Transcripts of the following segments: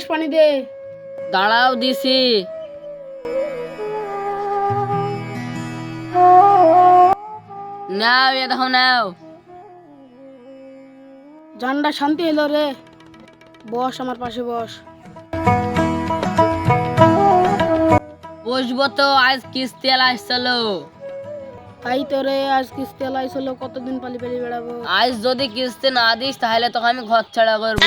Glass পানি দে। দাঁড়াও দিছি। নাও এ দেখো নাও। জানটা শান্তি এলো রে। বস আমার পাশে বস। বসবো তো আজ কিস্তি আসছিল তাই তো রে আজ কিস্তি লাইছিল কতদিন পালি পালি বেড়াবো? আজ যদি কিস্তি না দিস তাহলে তো আমি ঘর ছাড়া করব।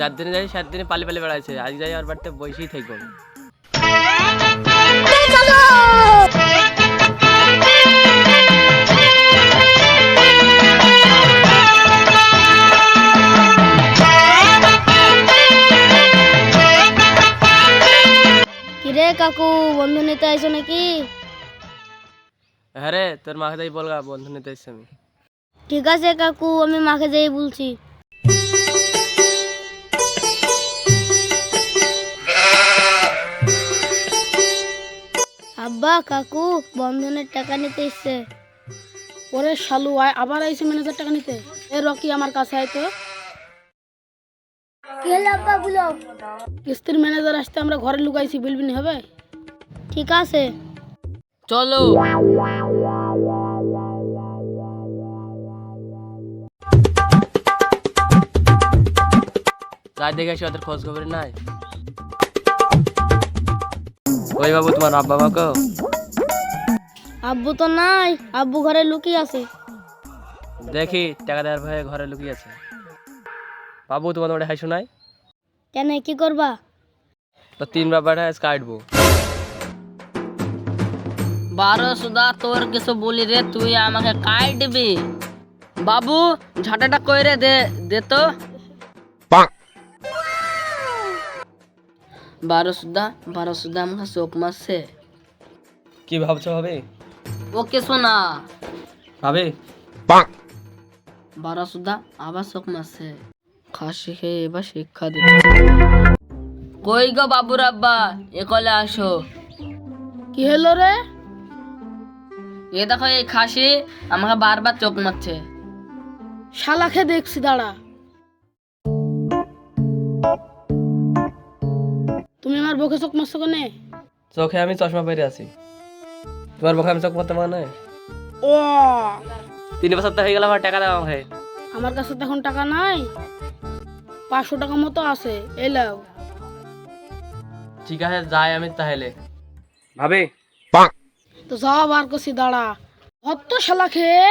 যার দিনে যাই সাত দিনে পালি পালি বেড়াইছে। আজ যাই আর বাড়িতে বসেই থাকব। কিরে কাকু বন্ধু নিতে আইছো নাকি? হ্যাঁ রে তোর মাকে যাই বলগা বন্ধু নিতে এসছি আমি। ঠিক আছে কাকু আমি মাকে যাই বলছি। আব্বা কাকু বন্ধনের টাকা নিতে এসছে। ওরে শালু আয় আবার আইসে ম্যানেজার টাকা নিতে। এ রকি আমার কাছে আয় তো। কি হলো আব্বা বলো। কিস্তির ম্যানেজার আসতে আমরা ঘরে লুকাইছি বিলবিনি হবে? ঠিক আছে। চলো। যাই দেখে আসি ওদের খোঁজ খবর নাই। ওই বাবু তোমার আব্বা বাবাকে আব্বু তো নাই আব্বু ঘরে লুকিয়ে আছে। দেখি টাকা দেওয়ার ভয়ে ঘরে লুকিয়ে আছে। বাবু তোমার ওটা হাসু নাই? কেন কি করবা? তো তিন বাবাটা আজ কাটবো। বারো সুদা তোর কিছু বলি রে তুই আমাকে কাই দিবি। বাবু ঝাঁটাটা কইরে দে দে তো। বারো সুদা বারো সুদা আমাকে চোখ মারছে। কি ভাবছ ভাবে? ও কিছু না ভাবে বারো সুদা আবার চোখ মারছে। খাসি খেয়ে এবার শিক্ষা দিতে কই গো বাবুর আব্বা? একলে আসো। কি হলো রে? এ দেখো এই খাসি আমাকে বারবার চোখ মারছে। শালাকে দেখছি দাঁড়া। তুমি আমার বকে চোখ মারছো কেনে? চোখে আমি চশমা পরে আছি। তোমার মুখে আমি চোখ পড়তে মানে ও। তিন বছর তো হয়ে গেল আমার টাকা দাও আমাকে। আমার কাছে তো এখন টাকা নাই। পাঁচশো টাকা মতো আছে এই এলাও ঠিক আছে যাই আমি তাহলে। ভাবে। তো যাও বার করছি দাঁড়া। অত শালা খেয়ে?